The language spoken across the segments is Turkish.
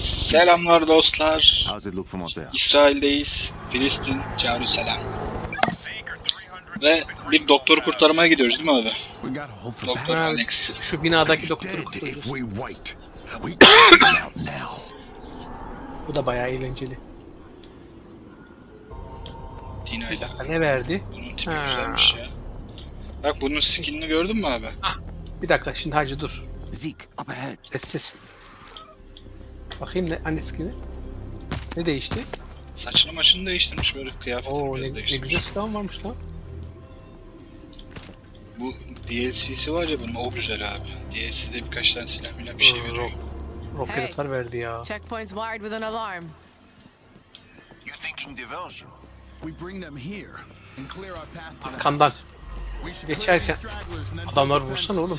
Selamlar dostlar. İsrail'deyiz. Filistin, Jerusalem. Ve bir doktoru kurtarmaya gidiyoruz değil mi abi? Doktor Alex. Şu binadaki doktoru now. Bu da bayağı eğlenceli. Dina ile. ne verdi? Bunun tipi Ha. güzelmiş ya. Bak bunun skinini gördün mü abi? Bir dakika şimdi hacı dur. Zeke, up ahead. Sessiz. Bakayım ne annesini. Ne değişti? Saçını maçını değiştirmiş böyle kıyafetini Oo ne, biraz ne değiştirmiş. güzel silah varmış lan. Bu DLC'si var ya bunun o güzel abi. DLC'de birkaç tane silah milah bir şey veriyor. Roket atar verdi ya. Checkpoint's wired with an alarm. You thinking diversion? We bring them here and clear our path to the Arkandan. house. We should Geçerken clear these stragglers and then adamlar build vursana oğlum.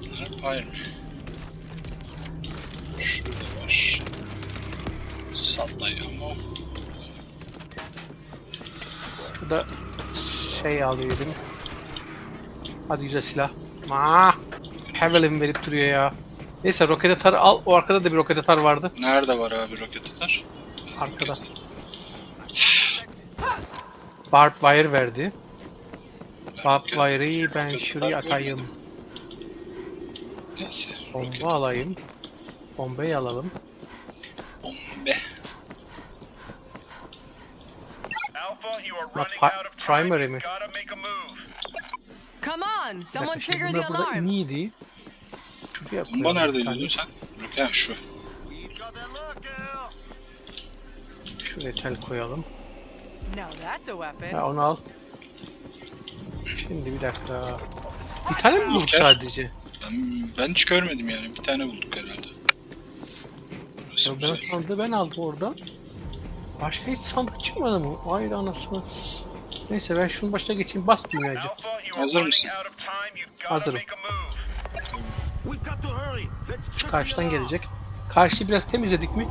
Bunlar Fire mi? Şurada var. Sallayıyor ama. Şurada şey alıyor değil mi? Hadi güzel silah. Aa, Hevelin verip duruyor ya. Neyse roket atar al. O arkada da bir roket atar vardı. Nerede var abi roket atar? Arkada. Barbed wire verdi. Barbed wire'ı ben şuraya atayım. Neyse. Bomba alayım. Bombayı alalım. Bombe. Alpha, you are Not running pri- out of time. primary mi? Come on, someone trigger the alarm. Şuraya Bomba tane. diyor sen? Roket ha şu. Şuraya tel koyalım. Now that's a weapon. Ha, onu al. Şimdi bir dakika. Bir tane mi bulduk sadece? Ben, ben hiç görmedim yani. Bir tane bulduk herhalde. Ya ben sandığı ben aldım oradan. Başka hiç sandık çıkmadı mı? Hayır anasını. Neyse ben şunun başına geçeyim. Bas dünyacı. Hazır mısın? Hazırım. check Karşıdan gelecek. Karşıyı biraz temizledik mi?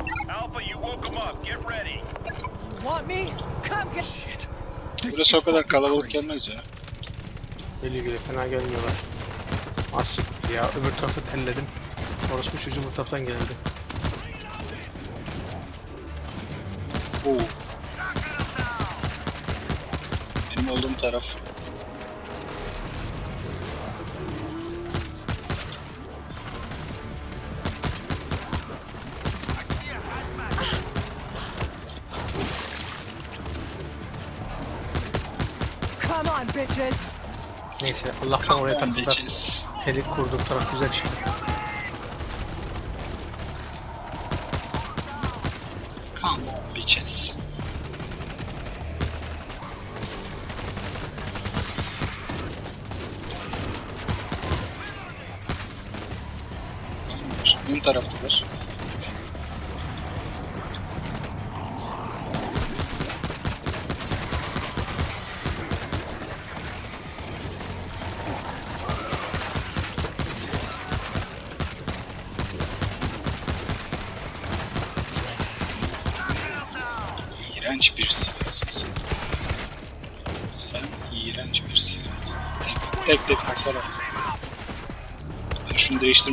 Burası o kadar kalabalık gelmez ya. Geliyor geliyor fena gelmiyorlar. Az ya öbür tarafı telledim. Orası bu çocuğu bu taraftan geldi. Oo. Benim olduğum taraf. Come on, bitches. Neyse Allah'tan oraya bitches. Teli kurduk taraf güzel şey. Bitches. Ön taraftalar.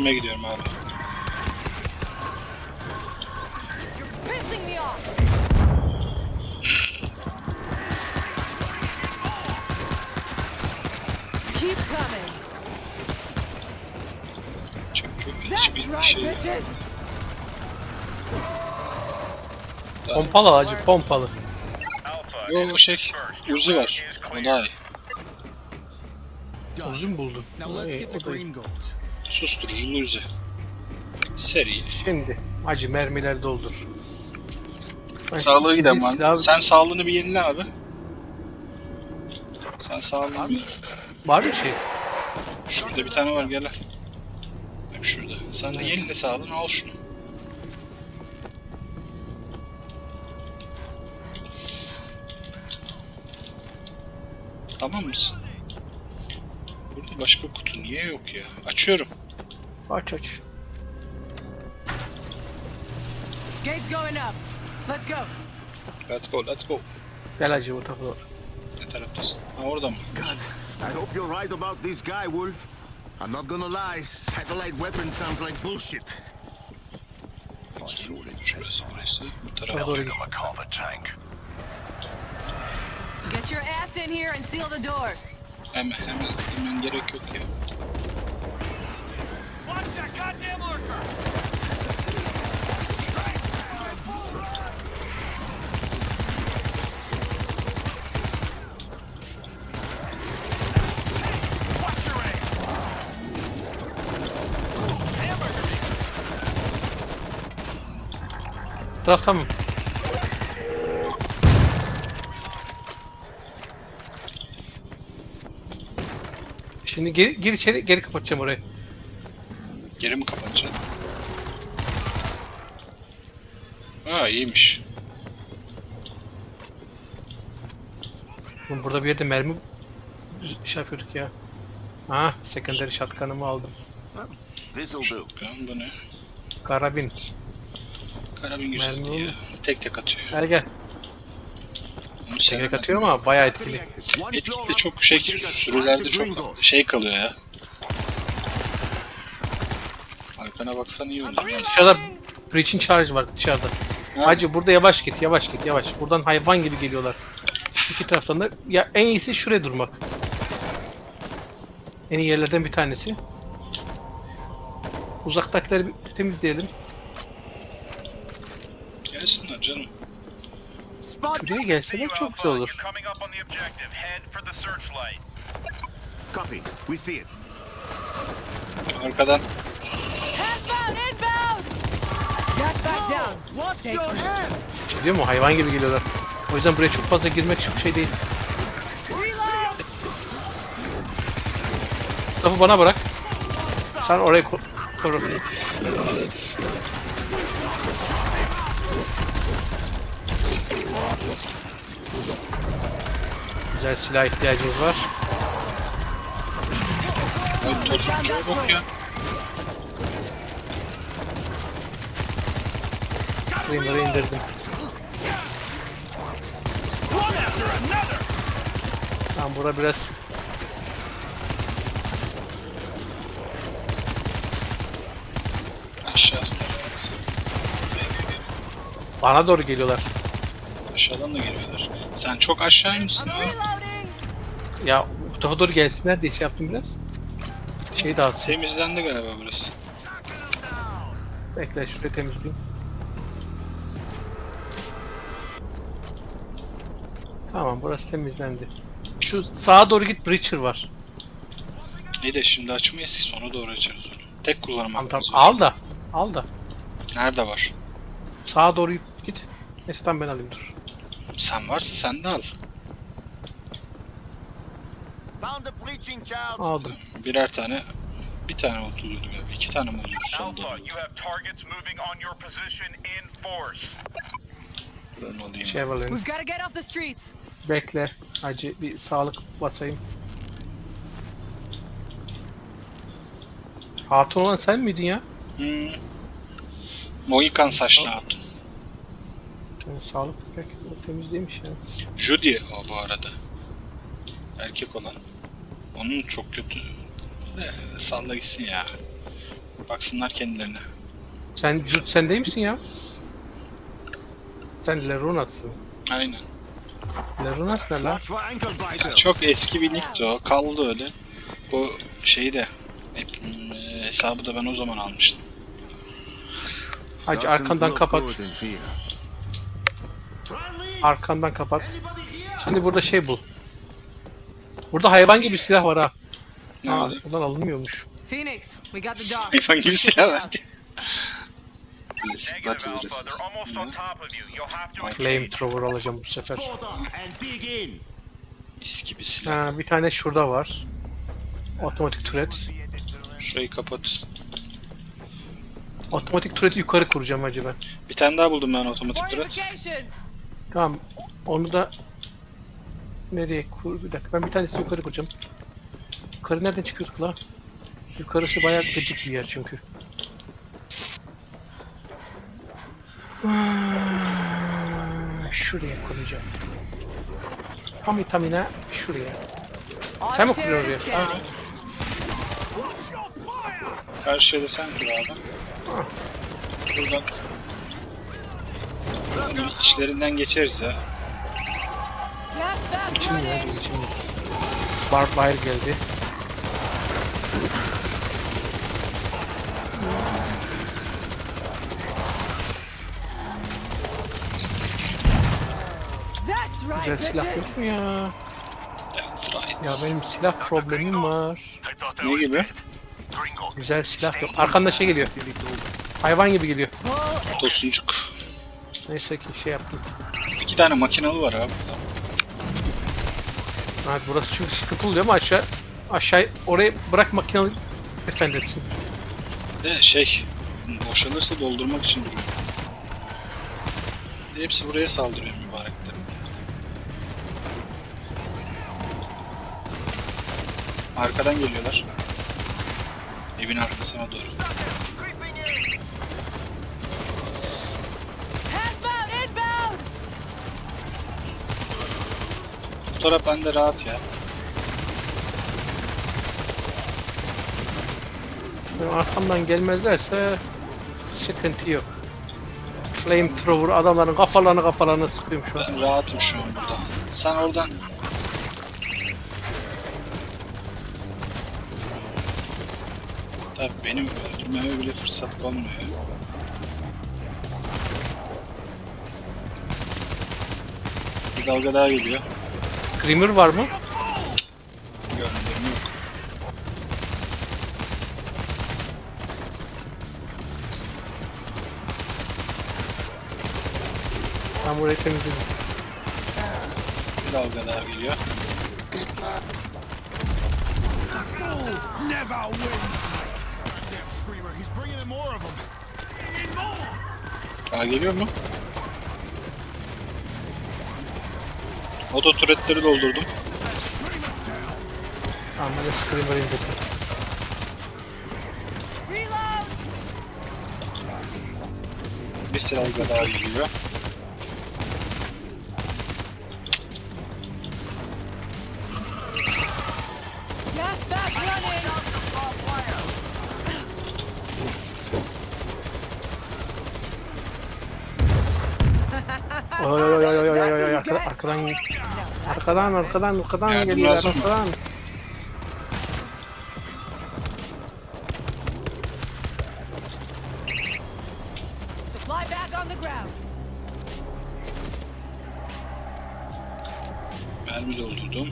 Değiştirmeye gidiyorum abi. Keep coming. Çünkü hiçbir şey bitches. Pompalı acı pompalı. Yo o şey. Uzi var. O daha iyi. Uzun buldum. Now let's get to o da iyi. Green Gold. Susturuculu Uzi. Seri. Şimdi acı mermiler doldur. Sağlığı giden var. silah- Sen sağlığını bir yenile abi. Sen sağlığını bir Var mı şey? Şurada bir tane var gel. Bak şurada. Sen de yenile sağlığını al şunu. Tamam mısın? Burada başka kutu niye yok ya? Açıyorum. Aç aç. Gate's going up. Let's go. Let's go, let's go. Gel acı bu tarafa doğru. Ne taraftasın? Ha orada mı? God, I hope you're right about this guy, Wolf. I'm not gonna lie, satellite weapon sounds like bullshit. Şurası burası. Bu Oraya tarafa. doğru git. Get your ass in here and seal the door. Hemen hemen hemen gerek yok ya. Taraf tamam. Şimdi gir, gir içeri geri kapatacağım orayı. Geri mi kapanacak? Aa iyiymiş. Oğlum burada bir yerde mermi şey yapıyorduk ya. Ha, secondary shotgun'ımı aldım. This'll do. Bakalım bu ne? Karabin. Karabin güzel Mermi oldu. Tek tek atıyor. Gel gel. Onu Tek sevemedim. atıyor ama bayağı etkili. Etkide floor çok şey sürülerde çok şey kalıyor ya. Arkana baksan iyi olur. Dışarıda breaching charge var dışarıda. Ha, Hacı burada yavaş git, yavaş git, yavaş. Buradan hayvan gibi geliyorlar. İki taraftan da ya en iyisi şuraya durmak. En iyi yerlerden bir tanesi. Uzaktakileri bir temizleyelim. Gelsinler canım. Şuraya gelseler çok güzel olur. Arkadan Hazmat inbound! Gas back down. Watch your clear. hand. İşte diyor mu hayvan gibi geliyorlar. O yüzden buraya çok fazla girmek çok şey değil. Lafı bana bırak. Sen orayı ko- koru. Güzel silah ihtiyacımız var. Bak ya. Screamer'ı indirdim. Tamam bura biraz Aşağısı. bana doğru geliyorlar. Aşağıdan da geliyorlar. Sen çok aşağı reloading! Ya bu tarafa doğru gelsinler diye şey yaptım biraz. Şeyi dağıtsın. Temizlendi galiba burası. Bekle şurayı temizleyeyim. Tamam burası temizlendi. Şu sağa doğru git Breacher var. İyi de şimdi açmayız ki sona doğru açarız onu. Tek kullanım Tamam tamam hakkımız var. al da. Al da. Nerede var? Sağa doğru git. Tamam ben alayım dur. Sen varsa sen de al. Found breaching. Aldım. Birer tane bir tane oluyordu galiba. İki tane mi oluyordu sonunda? Alpha, you have targets moving on your position in force. Ben alayım. Chevrolet. We've got to get off the streets. Bekle. Hacı bir sağlık basayım. Hatun olan sen miydin ya? Hmm. Mohikan saçlı hatun. Yani sağlık pek temiz değilmiş ya. Judy o bu arada. Erkek olan. Onun çok kötü. De, salla gitsin ya. Baksınlar kendilerine. Sen Jude sen değil misin ya? Sen Lerunas'sın. Aynen. Lerunas ne lan? Biters. Çok eski bir nickti o. Kaldı öyle. Bu şeyi de hep, e, hesabı da ben o zaman almıştım. Hacı arkandan kapat. Arkandan kapat. Şimdi burada şey bul. Burada hayvan gibi silah var ha. Aa, Nerede? buradan alınmıyormuş. Phoenix, we got the dog. Hayvan gibi silah verdi. Negative Alpha, they're almost on top of you. You'll have to engage. Flamethrower alacağım bu sefer. Mis gibi silah. Ha, bir tane şurada var. Otomatik turret. Şurayı kapat. Otomatik turreti yukarı kuracağım ben. Bir tane daha buldum ben otomatik turret. Tamam. Onu da nereye kur? Bir dakika. Ben bir tanesi yukarı kuracağım. Yukarı nereden çıkıyorduk la? Yukarısı bayağı gıcık bir yer çünkü. Hmm, Şuraya kuracağım. Tam tamine şuraya. Sen mi kuruyorsun oraya? scanning. Karşıya da sen kur abi. Buradan İçlerinden geçeriz ya. İçim running. içim. Barbed wire geldi. Güzel silah yok mu ya? Ya benim silah problemim var. Ne gibi? Güzel silah yok. Arkamda şey geliyor. Hayvan gibi geliyor. Tosuncuk. Neyse ki şey yaptım. İki tane makinalı var abi. Abi burası çünkü sıkıntı oluyor ama aşağı aşağı oraya bırak makinalı efendi etsin. De şey boşalırsa doldurmak için duruyor. Hepsi buraya saldırıyor mübarekler. Arkadan geliyorlar. Evin arkasına doğru. Bu taraf bende rahat ya. Benim arkamdan gelmezlerse sıkıntı yok. Flamethrower adamların kafalarını kafalarını sıkıyorum şu an. Ben rahatım şu an burada. Sen oradan benim öldürmeme bile fırsat olmuyor. Bir dalga daha geliyor. Grimmer var mı? Görünürüm yok. Ben burayı temizledim. Bir dalga daha geliyor. Never win. Daha geliyor mu? Oto turretleri doldurdum. Ben de Screamer'ı indirdim. Bir dalga daha geliyor. Oy That's oy what you arkadan arkadan arkadan arkadan arkadan mı? arkadan. Supply back on the ground. Mermi doldurdum.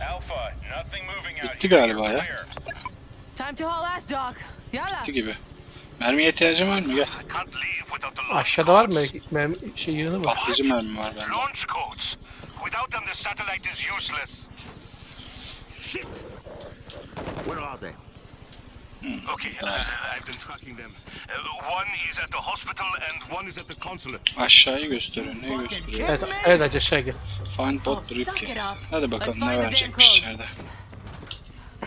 Alpha, nothing moving out Bitti here. galiba ya. Time to haul ass, Doc. Yalla. Bitti gibi. Mermiye ihtiyacım var mı? Gel. Aşağıda var mı mermi şey yığını mı? Patlayıcı mermi var bende. Launch codes. Without them, the satellite is useless. Shit. Where are they? Okay, uh, I've been tracking them. Uh, one is at the hospital and one is at the consulate. Aşağıyı gösteriyor. Ne gösteriyor? Evet, evet hadi aşağı gel. Find Oh, bot it up. Hadi bakalım ne verecekmiş içeride.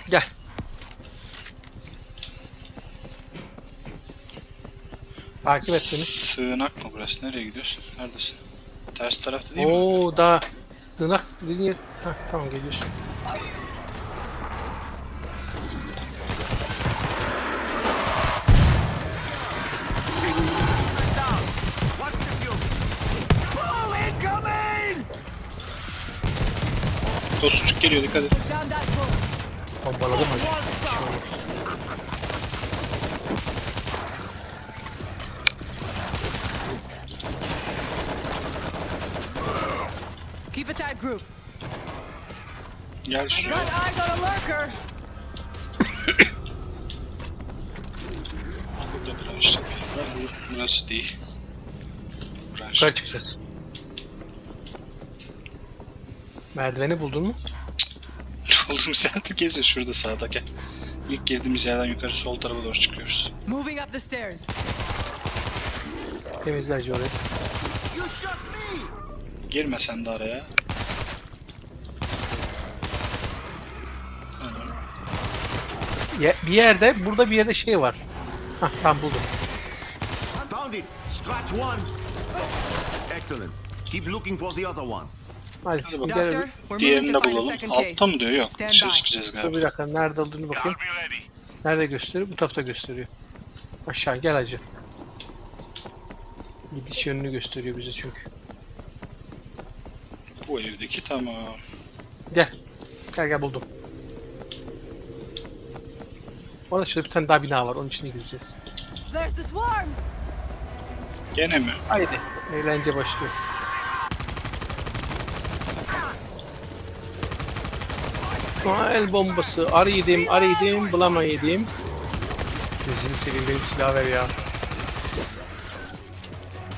Gel. Takip et beni. Sığınak mı burası? Nereye gidiyorsun? Neredesin? Ters tarafta değil mi? Oo daha tırnak dediğin yer. Heh, tamam geliyorsun. Tosuncuk geliyor dikkat et. Bombaladım hadi. Keep a tight group. Gel şuraya. Got eyes on a lurker. Burada branşlık bir yer var. Bu- Burası değil. Branş. Yukarı çıkacağız. Merdiveni buldun mu? Olduğumuz yerde geziyor şurada sağda gel. İlk girdiğimiz yerden yukarı sol tarafa doğru çıkıyoruz. Moving up the stairs. Temizlerci orayı. Girme sen de araya. Ye- bir yerde, burada bir yerde şey var. Hah tamam buldum. Found it. Scratch one. Excellent. Keep looking for the other one. Hadi, bakalım. gel. Doctor, we're moving Diğerini de to find a bulalım. second case. Altta mı diyor? Yok. Stand Dışarı by. çıkacağız Dur galiba. bir dakika nerede olduğunu bakayım. Nerede gösteriyor? Bu tarafta gösteriyor. Aşağı gel hacı. Gidiş yönünü gösteriyor bize çünkü. Bu evdeki tamam. Gel. Gel gel buldum. Orada şurada bir tane daha bina var. Onun içine gireceğiz. Gene mi? Haydi. Eğlence başlıyor. Aa, el bombası. Araydım, araydım, bulamaydım. Gözünü seveyim benim silah ver ya.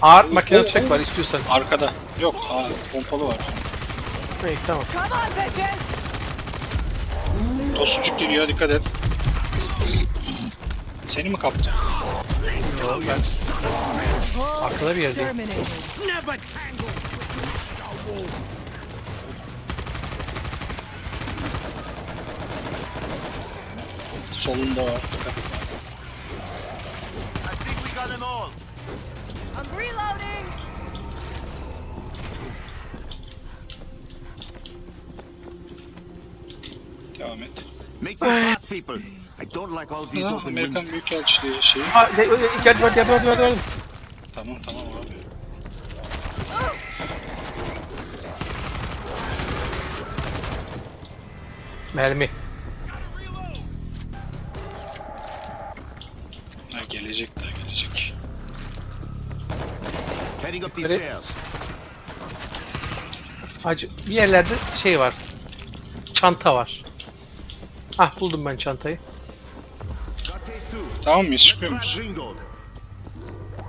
Ağır makine çek var istiyorsan. Arkada. Yok. Aa, pompalı var. İyi tamam. Come on, bitches. Tosuncuk geliyor dikkat et. Seni mi kaptı? Yo, ben arkada bir yerdeyim. Solunda var. Dikkat et. I think we got them all. I'm reloading. Devam et. Make some fast, people. I don't like all these Ha, open Amerikan windows. Büyükelçiliği şeyi. Ha, de, de, gel hadi hadi hadi hadi. hadi. Tamam tamam abi. Mermi. Ha, gelecek daha gelecek. Heading up these Ready? stairs. Hacı bir yerlerde şey var. Çanta var. Ah buldum ben çantayı. Tamam mıyız? Çıkıyor Dog.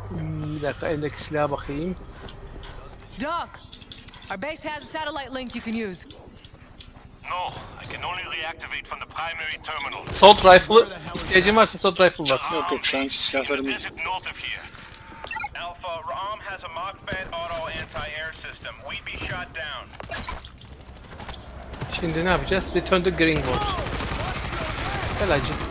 Hmm, Bir dakika elimdeki silaha bakayım. Doc, our base has a satellite link you can use. No, I can only reactivate from the primary terminal. Assault rifle ihtiyacın varsa assault rifle var. Yok yok şu anki silahlarım Visit north of here. Alpha, Ram has a Machbed auto anti-air system. We'd be shot down. Şimdi ne yapacağız? Return to Greenwood. Gel hacı.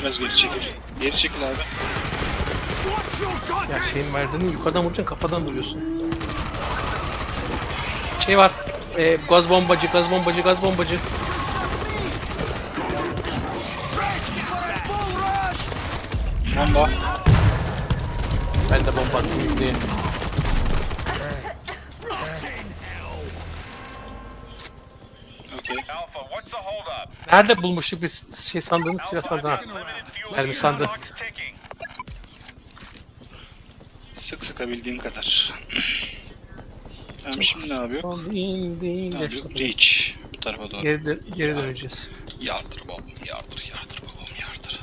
Biraz geri çekil. Geri çekil abi. Ya şeyin verdiğini yukarıdan vuracaksın kafadan vuruyorsun. Şey var. E, gaz bombacı, gaz bombacı, gaz bombacı. Bomba. Ben de bomba attım yükleye. Nerede bulmuştuk biz şey sandığımız silah sandığı? fuel. Mermi sandı. Clock's ticking. Sık sıkabildiğin kadar. Tamam şimdi ne yapıyor? Değil, değil. Ne yapıyor? Reach. Bu tarafa doğru. Geri, dö- geri döneceğiz. Yardır babam, yardır, yardır babam, yardır.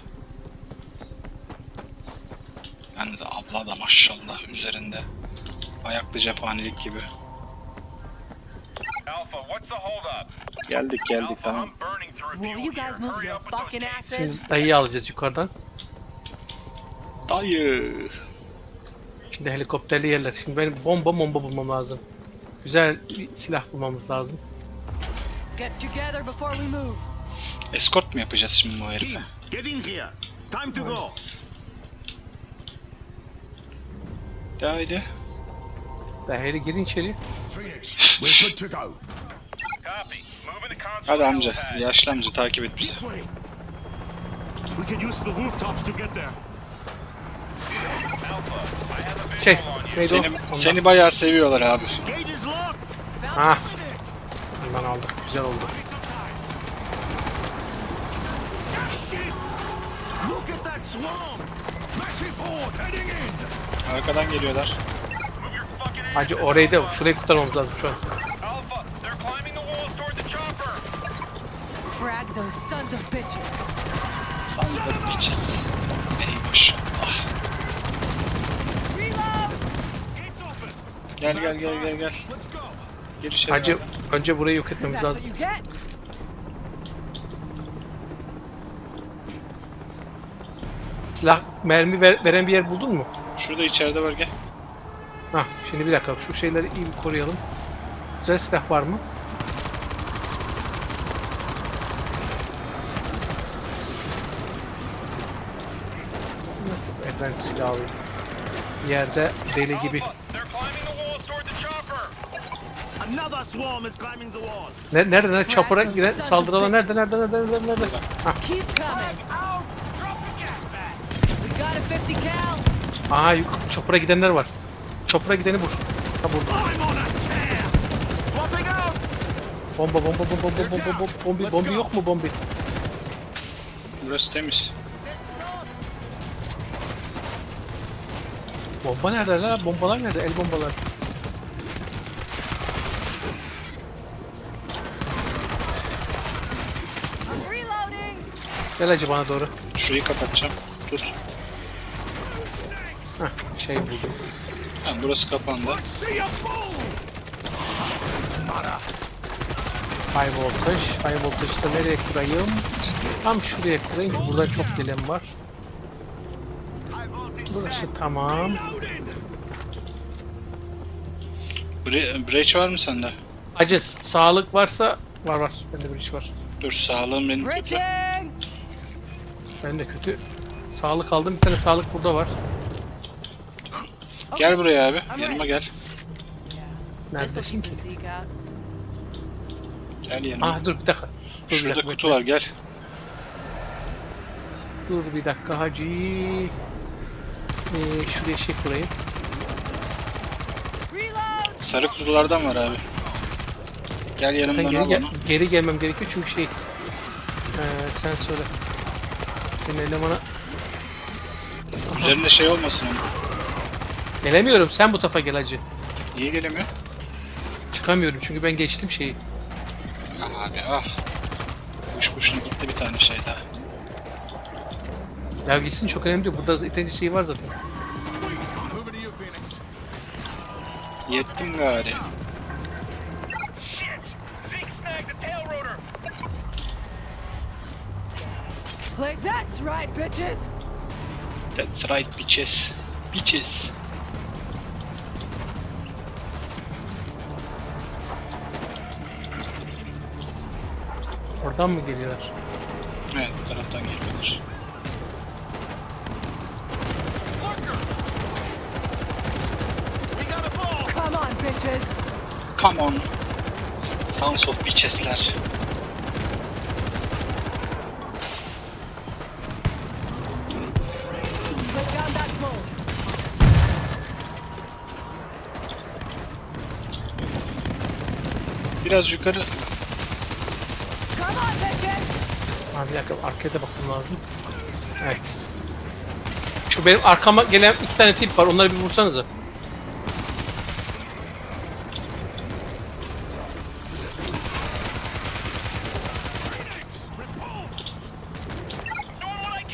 Yalnız abla da maşallah üzerinde. Ayaklı cephanelik gibi. Alpha, what's the holdup? Geldik geldik tamam. Will you guys move your fucking asses? Şimdi dayıyı alacağız yukarıdan. Dayı. Şimdi helikopterli yerler. Şimdi benim bomba bomba bulmam lazım. Güzel bir silah bulmamız lazım. Get together before we move. Escort mu yapacağız şimdi bu herife? Team, get in here. Time to go. De haydi. Dayıyla girin içeri. Phoenix, we're good to go. Copy. Hadi amca. Yaşlı amca takip et bizi. Şey, Seni, seni bayağı seviyorlar abi. Ha. Ondan aldık. Güzel oldu. Shit. Look at that swarm. Massive horde heading in. Arkadan geliyorlar. Hacı orayı da şurayı kurtarmamız lazım şu an. Frag those sons of bitches. Sandık içiz. Ey maşallah. Reload! Gates open. Gel gel gel gel gel. Let's go. Gir içeri. Hacı önce burayı yok etmemiz That's lazım. what you get. Silah mermi ver- veren bir yer buldun mu? Şurada içeride var gel. Hah şimdi bir dakika şu şeyleri iyi bir koruyalım. Güzel silah var mı? Evet, ben silah alayım. Yerde deli gibi. Alpha, they're climbing the walls toward the chopper. Another swarm is climbing the wall. Ne, nerede nerede? Çapura giren saldırılar nerede nerede nerede nerede nerede? Hah Keep coming. 50 cal. Aha yuk çopura gidenler var. Çopura gideni vur. Ha burada. Bomba bomba bomba bomba bomba bombi bombi yok mu bombi? Burası temiz. Bomba nerede la? Bombalar nerede? El bombalar. Gel acı bana doğru. Şurayı kapatacağım. Tut. Heh, şey buldum. Tamam burası kapandı. High voltage. High voltage'da nereye kurayım? Tam şuraya kurayım burada çok gelen var. Burası tamam. Bre breach var mı sende? Acı sağlık varsa var var. Bende bir iş var. Dur sağlığım benim kötü. Ben de kötü. Sağlık aldım. Bir tane sağlık burada var. Gel buraya abi. Yanıma gel. Neredesin ki? Gel yanıma. Ah dur bir dakika. Dur bir Şurada dakika, kutu bekle. var gel. Dur bir dakika hacı. Ee, şuraya şey kurayım. Sarı kutulardan var abi. Gel Ben yanımdan geri, al gel- onu. geri gelmem gerekiyor çünkü şey... Ee, sen söyle. Senin elemana... Üzerinde şey olmasın onun. Gelemiyorum sen bu tarafa gel hacı. Niye gelemiyor? Çıkamıyorum çünkü ben geçtim şeyi. Ah abi ah. Kuş kuşun gitti bir tane şey daha. Ya gitsin çok önemli değil. Burada yeterince şey var zaten. Yettim gari. Play. That's right, bitches. That's right bitches. Bitches. Oradan mı geliyorlar? Evet bu taraftan geliyorlar. We got a ball. Come on, bitches. Come on. Sons of bitchesler. Biraz yukarı. Come on, bitches. Ha bir dakika arkaya da bakmam lazım. Evet. Şu benim arkama gelen iki tane tip var. Onları bir vursanıza.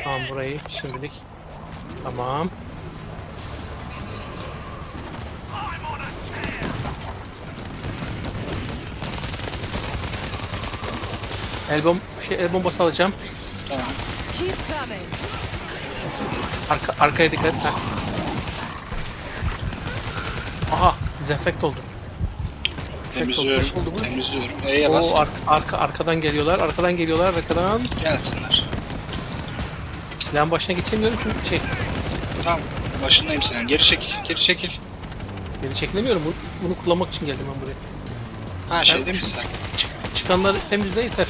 Tamam burayı şimdilik. Tamam. El, bom şey, el bombası alacağım. Tamam. Arka, arkaya dikkat et. Aha, dezenfekt oldu. Dezenfekt oldu. Temizliyorum. Oldu bu? Temizliyorum. E'ye bas. Oo, arka, arka, arkadan geliyorlar, arkadan geliyorlar, arkadan. Gelsinler. Silahın başına geçemiyorum çünkü şey, Tamam. Başındayım senin. Geri çekil. Geri çekil. geri çekilemiyorum. Bunu, bunu kullanmak için geldim ben buraya. Ha şey değil mi sen? Çık, çıkanları temizle yeter.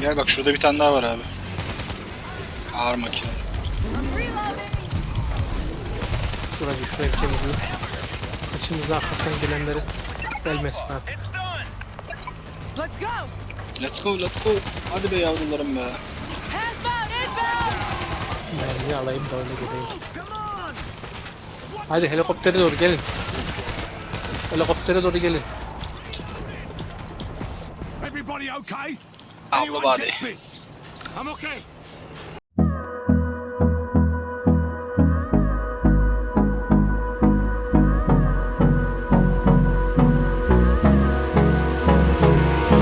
Gel bak şurada bir tane daha var abi. Ağır makine. Reloading. Şurayı bir temizleyeyim. İçimizde arkasından gelenleri gelmesin artık. Let's go. Let's go let's go. Hadi be yavrularım be. Mermi alayım da öyle gideyim. Hadi helikoptere doğru gelin. Helikoptere doğru gelin. Everybody okay? Anyone body. I'm okay.